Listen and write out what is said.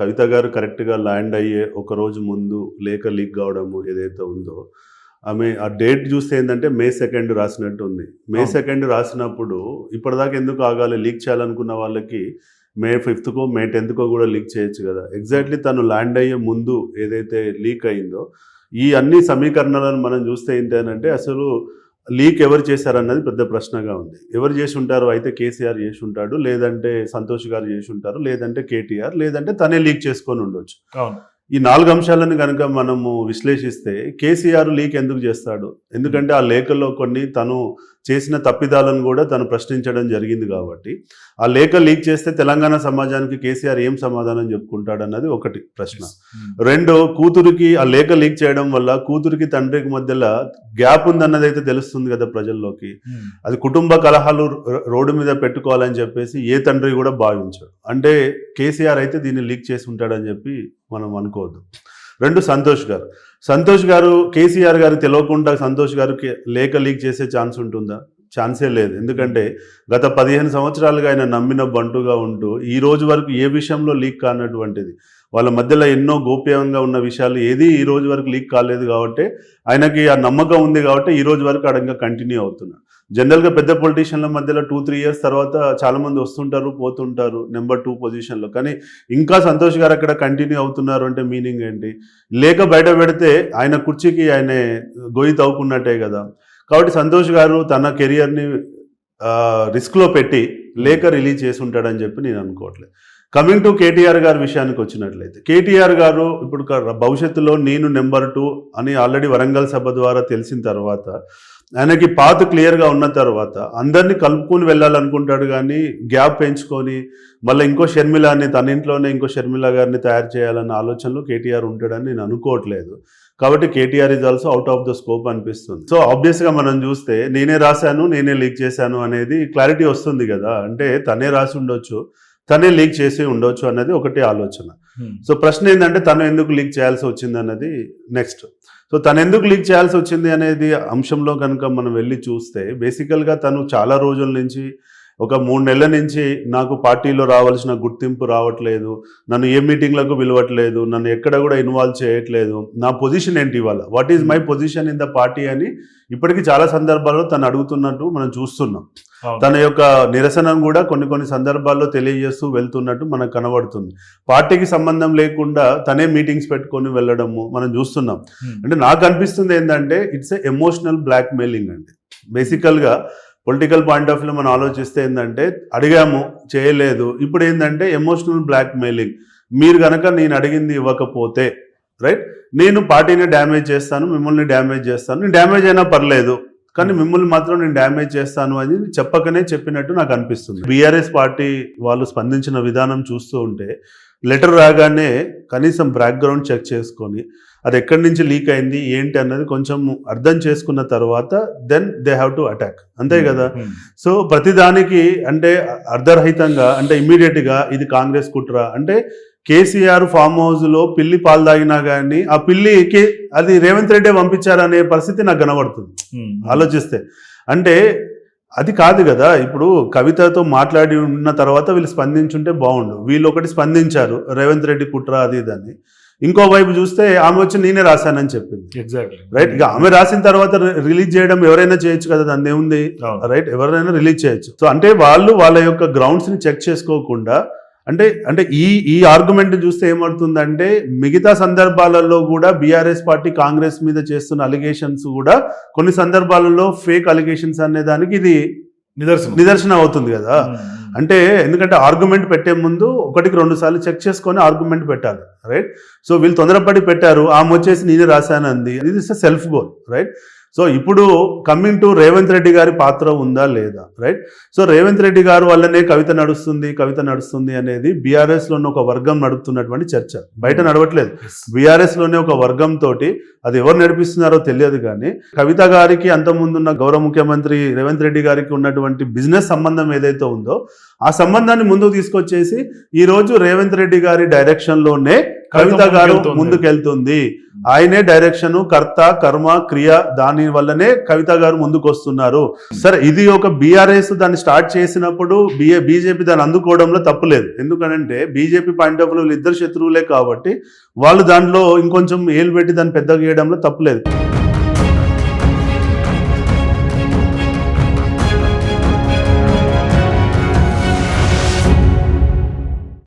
కవిత గారు కరెక్ట్గా ల్యాండ్ అయ్యే ఒక రోజు ముందు లేఖ లీక్ కావడము ఏదైతే ఉందో ఆమె ఆ డేట్ చూస్తే ఏంటంటే మే సెకండ్ రాసినట్టు ఉంది. మే. సెకండ్ రాసినప్పుడు ఇప్పటిదాకా ఎందుకు ఆగాలి? లీక్ చేయాలనుకున్న వాళ్ళకి మే ఫిఫ్త్కో మే టెన్త్కో కూడా లీక్ చేయొచ్చు కదా. ఎగ్జాక్ట్లీ తను ల్యాండ్ అయ్యే ముందు ఏదైతే లీక్ అయిందో ఈ అన్ని సమీకరణాలను మనం చూస్తే ఏంటంటే అసలు లీక్ ఎవరు చేశారన్నది పెద్ద ప్రశ్నగా ఉంది. ఎవరు చేసి ఉంటారు అయితే కేసీఆర్ చేసి ఉంటాడు లేదంటే సంతోష్ గారు చేసి ఉంటారు లేదంటే కేటీఆర్ లేదంటే తనే లీక్ చేసుకొని ఉండొచ్చు. అవును. ఈ నాలుగు అంశాలను కనుక మనము విశ్లేషిస్తే కేసీఆర్ లీక్ ఎందుకు చేస్తాడు? ఎందుకంటే ఆ లేఖలో కొన్ని తను చేసిన తప్పిదాలను కూడా తను ప్రశ్నించడం జరిగింది కాబట్టి. ఆ లేఖ లీక్ చేస్తే తెలంగాణ సమాజానికి కేసీఆర్ ఏం సమాధానం చెప్పుకుంటాడు అన్నది ఒకటి ప్రశ్న. ఉమ్. రెండు కూతురికి ఆ లేఖ లీక్ చేయడం వల్ల కూతురికి తండ్రికి మధ్యలో గ్యాప్ ఉందన్నది అయితే తెలుస్తుంది కదా ప్రజల్లోకి. ఉమ్. అది కుటుంబ కలహాలు రోడ్డు మీద పెట్టుకోవాలని చెప్పేసి ఏ తండ్రి కూడా భావించాడు. అంటే కేసీఆర్ అయితే దీన్ని లీక్ చేసి ఉంటాడని చెప్పి మనం అనుకోవద్దు. రెండు సంతోష్ గారు. సంతోష్ గారు కేసీఆర్ గారు తెలియకుండా సంతోష్ గారికి లేఖ లీక్ చేసే ఛాన్స్ ఉంటుందా? ఛాన్సే లేదు. ఎందుకంటే గత పదిహేను సంవత్సరాలుగా ఆయన నమ్మిన బంటుగా ఉంటూ ఈ రోజు వరకు ఏ విషయంలో లీక్ కానటువంటిది. వాళ్ళ మధ్యలో ఎన్నో గోప్యంగా ఉన్న విషయాలు ఏది ఈ రోజు వరకు లీక్ కాలేదు కాబట్టి ఆయనకి ఆ నమ్మకం ఉంది కాబట్టి ఈ రోజు వరకు అడంగా కంటిన్యూ అవుతున్నాడు. జనరల్గా పెద్ద పొలిటీషియన్ల మధ్యలో టూ త్రీ ఇయర్స్ తర్వాత చాలామంది వస్తుంటారు పోతుంటారు నెంబర్ టూ పొజిషన్లో. కానీ ఇంకా సంతోష్ గారు అక్కడ కంటిన్యూ అవుతున్నారు అంటే మీనింగ్ ఏంటి? లేక బయట పెడితే ఆయన కుర్చీకి ఆయన గొయ్యి తవ్వుకున్నట్టే కదా. కాబట్టి సంతోష్ గారు తన కెరియర్ని రిస్క్లో పెట్టి లేఖ రిలీజ్ చేసి ఉంటాడని చెప్పి నేను అనుకోవట్లేదు. కమింగ్ టు కేటీఆర్ గారి విషయానికి వచ్చినట్లయితే కేటీఆర్ గారు ఇప్పుడు భవిష్యత్తులో నేను నెంబర్ టూ అని ఆల్రెడీ వరంగల్ సభ ద్వారా తెలిసిన తర్వాత ఆయనకి పాత క్లియర్గా ఉన్న తర్వాత అందరినీ కలుపుకొని వెళ్ళాలనుకుంటాడు కానీ గ్యాప్ పెంచుకొని మళ్ళీ ఇంకో షర్మిలాని తన ఇంట్లోనే ఇంకో షర్మిల గారిని తయారు చేయాలన్న ఆలోచనలో కేటీఆర్ ఉంటాడని నేను అనుకోవట్లేదు. కాబట్టి KTR is also out of the scope అనిపిస్తుంది. సో ఆబ్వియస్గా మనం చూస్తే నేనే రాశాను నేనే లీక్ చేశాను అనేది క్లారిటీ వస్తుంది కదా. అంటే తనే రాసి ఉండొచ్చు తనే లీక్ చేసి ఉండొచ్చు అన్నది ఒకటి ఆలోచన. సో ప్రశ్న ఏంటంటే తను ఎందుకు లీక్ చేయాల్సి వచ్చింది అన్నది నెక్స్ట్ సో తను ఎందుకు లీక్ చేయాల్సి వచ్చింది అనేది అంశంలో కనుక మనం వెళ్ళి చూస్తే బేసికల్గా తను చాలా రోజుల నుంచి ఒక మూడు నెలల నుంచి నాకు పార్టీలో రావాల్సిన గుర్తింపు రావట్లేదు నన్ను ఏ మీటింగ్లకు పిలవట్లేదు నన్ను ఎక్కడ కూడా ఇన్వాల్వ్ చేయట్లేదు. నా పొజిషన్ ఏంటి ఇవాళ? What is my position in the party అని ఇప్పటికీ చాలా సందర్భాల్లో తను అడుగుతున్నట్టు మనం చూస్తున్నాం. తన యొక్క నిరసనను కూడా కొన్ని కొన్ని సందర్భాల్లో తెలియజేస్తూ వెళ్తున్నట్టు మనకు కనబడుతుంది. పార్టీకి సంబంధం లేకుండా తనే మీటింగ్స్ పెట్టుకొని వెళ్ళడము మనం చూస్తున్నాం. అంటే నాకు అనిపిస్తుంది ఏంటంటే it's a emotional blackmailing అండి. బేసికల్గా పొలిటికల్ పాయింట్ ఆఫ్ వ్యూ మనం ఆలోచిస్తే ఏంటంటే అడిగాము చేయలేదు. ఇప్పుడు ఏంటంటే ఎమోషనల్ బ్లాక్ మెయిలింగ్ మీరు కనుక నేను అడిగింది ఇవ్వకపోతే రైట్? నేను పార్టీని డ్యామేజ్ చేస్తాను మిమ్మల్ని డ్యామేజ్ చేస్తాను. నేను డ్యామేజ్ అయినా పర్లేదు. కానీ మిమ్మల్ని మాత్రం నేను డ్యామేజ్ చేస్తాను అని చెప్పకనే చెప్పినట్టు నాకు అనిపిస్తుంది. బీఆర్ఎస్ పార్టీ వాళ్ళు స్పందించిన విధానం చూస్తూ ఉంటే లెటర్ రాగానే కనీసం బ్యాక్గ్రౌండ్ చెక్ చేసుకొని అది ఎక్కడి నుంచి లీక్ అయింది ఏంటి అన్నది కొంచెం అర్థం చేసుకున్న తర్వాత then they have to attack అంతే కదా? ఉమ్. సో ప్రతిదానికి అంటే అర్ధరహితంగా అంటే ఇమ్మీడియట్గా ఇది కాంగ్రెస్ కుట్ర అంటే కేసీఆర్ ఫామ్ హౌస్లో పిల్లి పాలు తాగినా కానీ ఆ పిల్లికి అది రేవంత్ రెడ్డి పంపించారనే పరిస్థితి నాకు కనబడుతుంది. ఆలోచిస్తే. అంటే అది కాదు కదా ఇప్పుడు కవితతో మాట్లాడి ఉన్న తర్వాత వీళ్ళు స్పందించుంటే బాగుండు. వీళ్ళు ఒకటి స్పందించారు రేవంత్ రెడ్డి కుట్ర అది ఇదని ఇంకో వైపు చూస్తే ఆమె వచ్చి నేనే రాశానని చెప్పింది. ఎగ్జాక్ట్లీ రైట్ ఇక ఆమె రాసిన తర్వాత రిలీజ్ చేయడం ఎవరైనా చేయొచ్చు కదా దాన్ని ఏముంది. రైట్ ఎవరైనా రిలీజ్ చేయొచ్చు. సో అంటే వాళ్ళు వాళ్ళ యొక్క గ్రౌండ్స్ని చెక్ చేసుకోకుండా అంటే అంటే ఈ ఈ ఆర్గ్యుమెంట్ చూస్తే ఏమవుతుందంటే మిగతా సందర్భాలలో కూడా బీఆర్ఎస్ పార్టీ కాంగ్రెస్ మీద చేస్తున్న అలిగేషన్స్ కూడా కొన్ని సందర్భాలలో ఫేక్ అలిగేషన్స్ అనే దానికి ఇది నిదర్శనం. నిదర్శనం అవుతుంది కదా. అంటే ఎందుకంటే ఆర్గ్యుమెంట్ పెట్టే ముందు ఒకటికి రెండు సార్లు చెక్ చేసుకొని ఆర్గ్యుమెంట్ పెట్టాలి రైట్ సో వీళ్ళు తొందరపడి పెట్టారు ఆమె వచ్చేసి నేనే రాశానంది. ఇది is self goal right so ఇప్పుడు కమింగ్ టు రేవంత్ రెడ్డి గారి పాత్ర ఉందా లేదా రైట్ సో రేవంత్ రెడ్డి గారు వల్లనే కవిత నడుస్తుంది కవిత నడుస్తుంది అనేది బీఆర్ఎస్లోని ఒక వర్గం నడుపుతున్నటువంటి చర్చ. బయట నడవట్లేదు. Yes. బీఆర్ఎస్లోనే ఒక వర్గం తోటి అది ఎవరు నడిపిస్తున్నారో తెలియదు కానీ కవిత గారికి అంతకుముందున్న గౌరవ ముఖ్యమంత్రి రేవంత్ రెడ్డి గారికి ఉన్నటువంటి బిజినెస్ సంబంధం ఏదైతే ఉందో ఆ సంబంధాన్ని ముందుకు తీసుకొచ్చేసి ఈ రోజు రేవంత్ రెడ్డి గారి డైరెక్షన్లోనే కవిత గారు ముందుకెళ్తుంది. ఆయనే డైరెక్షన్ కర్త కర్మ క్రియ దాని వల్లనే కవిత గారు ముందుకు వస్తున్నారు సరే ఇది ఒక బీఆర్ఎస్ దాన్ని స్టార్ట్ చేసినప్పుడు బిఏ బీజేపీ దాన్ని అందుకోవడంలో తప్పులేదు ఎందుకనంటే బీజేపీ పాయింట్ ఆఫ్ వ్యూ ఇద్దరు శత్రువులే కాబట్టి వాళ్ళు దాంట్లో ఇంకొంచెం ఏలు పెట్టి దాన్ని పెద్దగా చేయడంలో తప్పులేదు